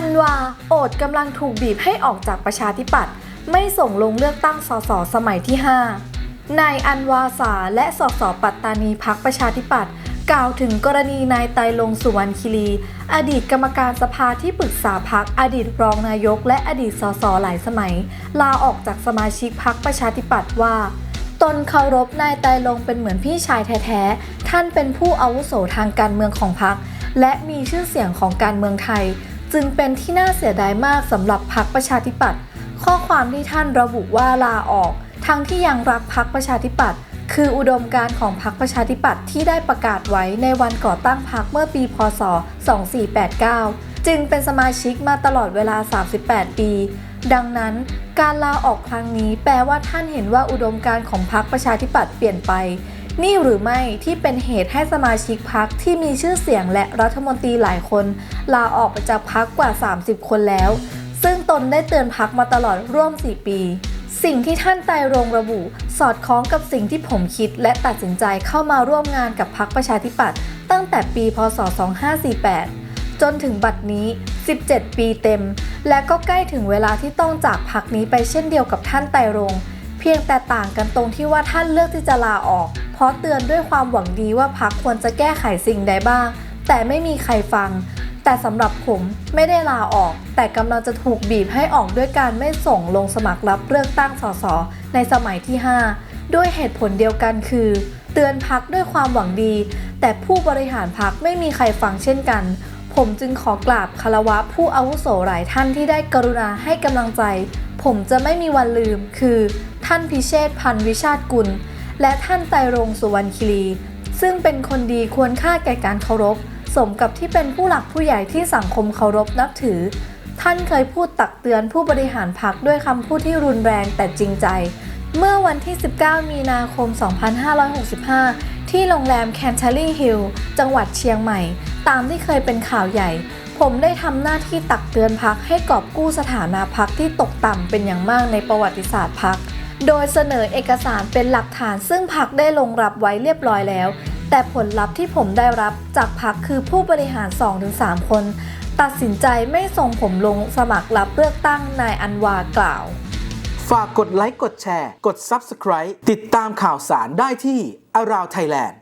ันวาโอดกำลังถูกบีบให้ออกจากประชาธิปัตย์ไม่ส่งลงเลือกตั้งสสสมัยที่ 5 นายอันวาสาและสสปัตตานีพักประชาธิปัตย์กล่าวถึงกรณีนายไตลงสุวรรณคิรี อดีตกรรมการสภาที่ปรึกษาพักอดีตรองนายก และอดีตสสหลายสมัย ลาออกจากสมาชิกพักประชาธิปัตย์ว่า ตนเคารพนายไตลงเป็นเหมือนพี่ชายแท้ๆ ท่านเป็นผู้อาวุโสทางการเมืองของพรรคและมีชื่อเสียงของการเมืองไทย จึงเป็นที่น่าเสียดายมากสำหรับพรรคประชาธิปัตย์ข้อความที่ท่านระบุว่าลาออก ทั้งที่ยังรักพรรคประชาธิปัตย์คืออุดมการณ์ของพรรคประชาธิปัตย์ที่ได้ประกาศไว้ในวันก่อตั้งพรรคเมื่อปี พศ 2489 จึงเป็นสมาชิกมาตลอดเวลา 38 ปี ดังนั้น การลาออกครั้งนี้แปลว่าท่านเห็นว่าอุดมการณ์ของพรรคประชาธิปัตย์เปลี่ยนไป นี่หรือไม่ที่เป็นเหตุให้สมาชิกพรรคที่มีชื่อเสียงและรัฐมนตรีหลายคน ลาออกไปจากพรรคกว่า 30 คนแล้ว ซึ่งตนได้เตือนพักมาตลอดร่วม 4 ปีสิ่งที่ท่านไตรรงระบุ สอดคล้องกับสิ่งที่ผมคิด และตัดสินใจเข้ามาร่วมงานกับพักประชาธิปัตย์ตั้งแต่ปี พศ 2548 จนถึงบัดนี้ 17 ปีเต็ม และก็ใกล้ถึงเวลาที่ต้องจากพักนี้ไปเช่นเดียวกับท่านไตรรง เพียงแต่ต่างกันตรงที่ว่าท่านเลือกที่จะลาออก ราะเตือนด้วยความหวังดีว่าพักควรจะแก้ไขสิ่งใดบ้าง แต่ไม่มีใครฟัง แต่สำหรับผมไม่ได้ลาออก แต่กำลังจะถูกบีบให้ออกด้วยการไม่ส่งลงสมัครรับเลือกตั้งสสในสมัยที่ 5 ด้วยเหตุผลเดียวกันคือ เตือนพักด้วยความหวังดี แต่ผู้บริหารพักไม่มีใครฟังเช่นกัน ผมจึงขอกราบคารวะผู้อาวุโสหลายท่านที่ได้กรุณาให้กำลังใจ ผมจะไม่มีวันลืมคือ ท่านพิเชษพันวิชาติกุล และท่านไตรงสุวรรณคีรี ซึ่งเป็นคนดีควรค่าแก่การเคารพ สมกับที่เป็นผู้หลักผู้ใหญ่ที่สังคมเคารพนับถือ ท่านเคยพูดตักเตือนผู้บริหารพักด้วยคำพูดที่รุนแรงแต่จริงใจ เมื่อวันที่ 19 มีนาคม 2565 ที่โรงแรมแคนเทอรี่ฮิลจังหวัดเชียงใหม่ ตามที่เคยเป็นข่าวใหญ่ผมได้ทำหน้าที่ตักเตือนพักให้กอบกู้สถานะพักที่ตกต่ำเป็นอย่างมากในประวัติศาสตร์พัก โดยเสนอเอกสารเป็นหลักฐานซึ่งพักได้ลงรับไว้เรียบร้อยแล้ว แต่ผลลัพธ์ที่ผมได้รับจากพักคือผู้บริหาร 2-3 คน ตัดสินใจไม่ส่งผมลงสมัครรับเลือกตั้งนายอันวากล่าว ฝากกดไลค์กดแชร์ กด Subscribe ติดตามข่าวสารได้ที่ Around Thailand